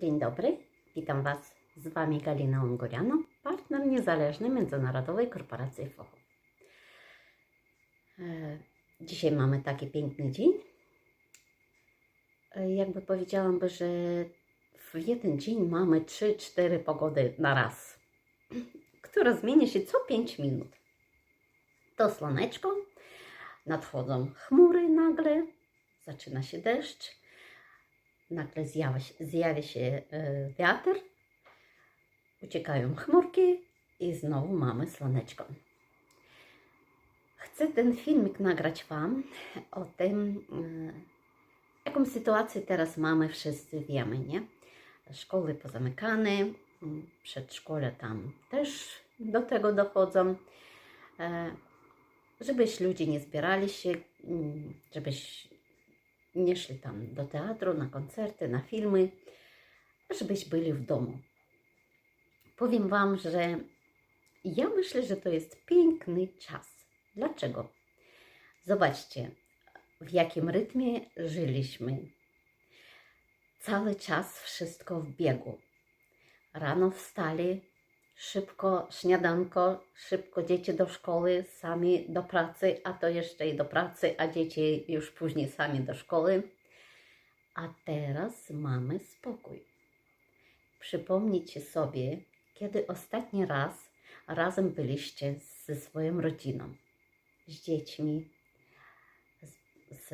Dzień dobry, witam Was. Z Wami Galina Ungoriano, partner niezależny Międzynarodowej Korporacji FOHO. E, Dzisiaj mamy taki piękny dzień. E, Jakby powiedziałam, że w jeden dzień mamy 3-4 pogody na raz, która zmienia się co 5 minut. To słoneczko, nadchodzą chmury nagle, zaczyna się deszcz, nagle zjawia się, zjawia się e, wiatr, uciekają chmurki i znowu mamy słoneczko. Chcę ten filmik nagrać Wam o tym, e, jaką sytuację teraz mamy, wszyscy wiemy, nie? Szkoły pozamykane, przedszkole tam też do tego dochodzą. E, Żebyś ludzie nie zbierali się, m, żebyś nie szli tam do teatru, na koncerty, na filmy, żebyś byli w domu. Powiem Wam, że ja myślę, że to jest piękny czas. Dlaczego? Zobaczcie, w jakim rytmie żyliśmy. Cały czas wszystko w biegu. Rano wstali, szybko śniadanko, szybko dzieci do szkoły, sami do pracy, a to jeszcze i do pracy, a dzieci już później sami do szkoły. A teraz mamy spokój. Przypomnijcie sobie, kiedy ostatni raz razem byliście ze swoją rodziną, z dziećmi, z, z,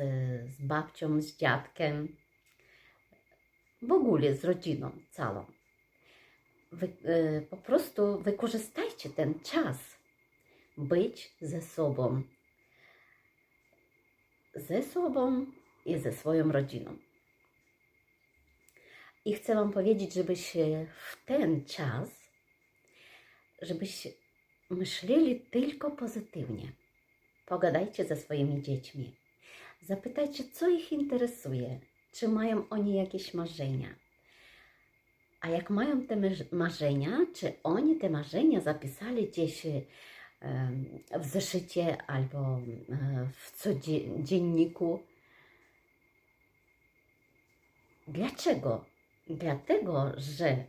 z babcią, z dziadkiem, w ogóle z rodziną całą wy, e, po prostu wykorzystajcie ten czas być ze sobą. Ze sobą i ze swoją rodziną. I chcę Wam powiedzieć, żebyś w ten czas, żebyś myśleli tylko pozytywnie. Pogadajcie ze swoimi dziećmi. Zapytajcie, co ich interesuje, czy mają oni jakieś marzenia a jak mają te marz- marzenia, czy oni te marzenia zapisali gdzieś w zeszycie albo e, w codzienniku? Dlaczego? Dlatego, że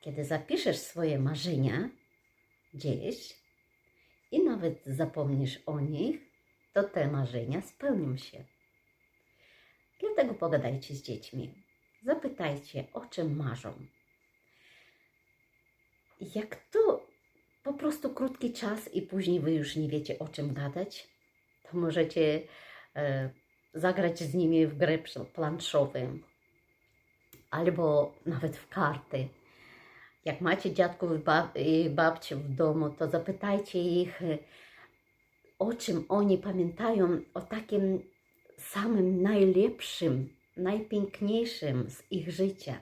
kiedy zapiszesz swoje marzenia gdzieś i nawet zapomnisz o nich, to te marzenia spełnią się. Dlatego pogadajcie z dziećmi. Zapytajcie, o czym marzą. Jak to po prostu krótki czas i później wy już nie wiecie, o czym gadać, to możecie e, zagrać z nimi w grę planszową albo nawet w karty. Jak macie dziadków i, bab i babci w domu, to zapytajcie ich, e, o czym oni pamiętają, o takim samym najlepszym najpiękniejszym z ich życia.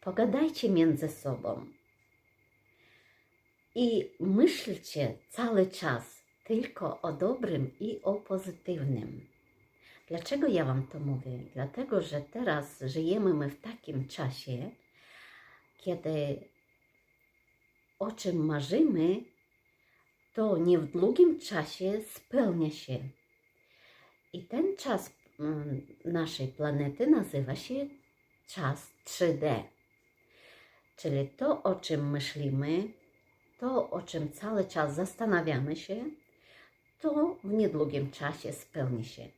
Pogadajcie między sobą i myślcie cały czas tylko o dobrym i o pozytywnym. Dlaczego ja Wam to mówię? Dlatego, że teraz żyjemy my w takim czasie, kiedy o czym marzymy, to nie w długim czasie spełnia się. I ten czas naszej planety nazywa się czas 3D. Czyli to, o czym myślimy, to, o czym cały czas zastanawiamy się, to w niedługim czasie spełni się.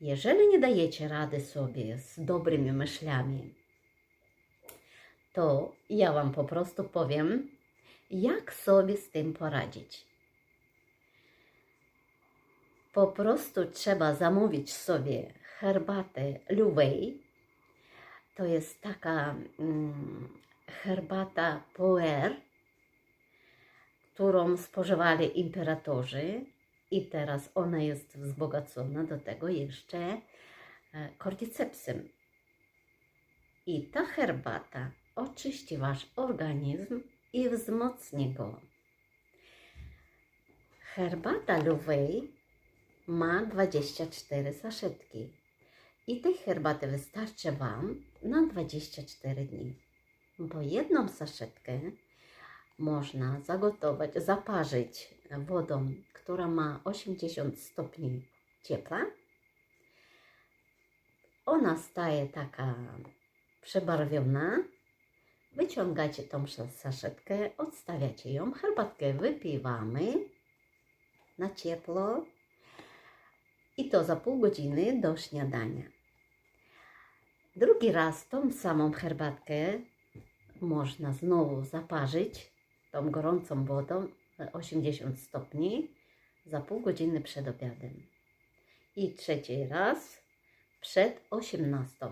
Jeżeli nie dajecie rady sobie z dobrymi myślami, to ja Wam po prostu powiem, jak sobie z tym poradzić. Po prostu trzeba zamówić sobie herbatę Luwei. To jest taka mm, herbata puer, którą spożywali imperatorzy i teraz ona jest wzbogacona do tego jeszcze e, kordycepsem. I ta herbata oczyści Wasz organizm i wzmocni go. Herbata Luwei ma 24 saszetki. I tej herbaty wystarczy Wam na 24 dni. Bo jedną saszetkę można zagotować, zaparzyć wodą, która ma 80 stopni ciepła. Ona staje taka przebarwiona, wyciągacie tą saszetkę, odstawiacie ją, herbatkę wypiwamy na ciepło i to za pół godziny do śniadania. Drugi raz tą samą herbatkę można znowu zaparzyć tą gorącą wodą e, 80 stopni za pół godziny przed obiadem. I trzeci raz przed 18.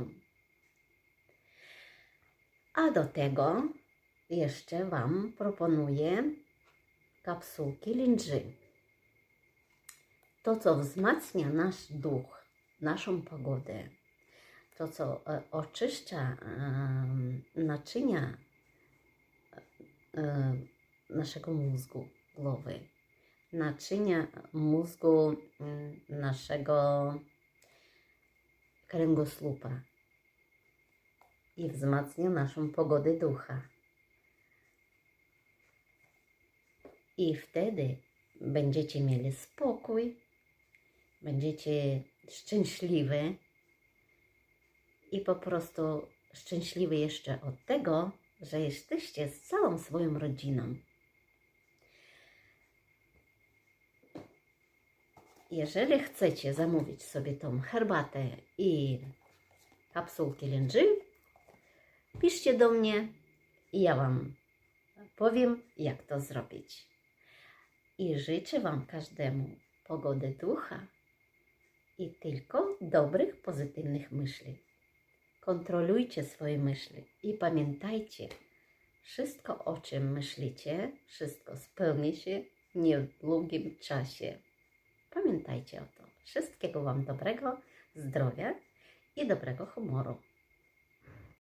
A do tego jeszcze Wam proponuję kapsułki lindży. To, co wzmacnia nasz duch, naszą pogodę, to, co e, oczyszcza naczynia e, naszego mózgu głowy, naczynia mózgu mm, naszego kręgosłupa i wzmacnia naszą pogodę ducha. I wtedy będziecie mieli spokój, będziecie szczęśliwi i po prostu szczęśliwi jeszcze od tego, że jesteście z całą swoją rodziną. Jeżeli chcecie zamówić sobie tą herbatę i kapsułki lędży, piszcie do mnie i ja Wam powiem, jak to zrobić. I życzę Wam każdemu pogody ducha i tylko dobrych, pozytywnych myśli. Kontrolujcie swoje myśli i pamiętajcie, wszystko o czym myślicie, wszystko spełni się w niedługim czasie. Pamiętajcie o tym. Wszystkiego Wam dobrego, zdrowia i dobrego humoru.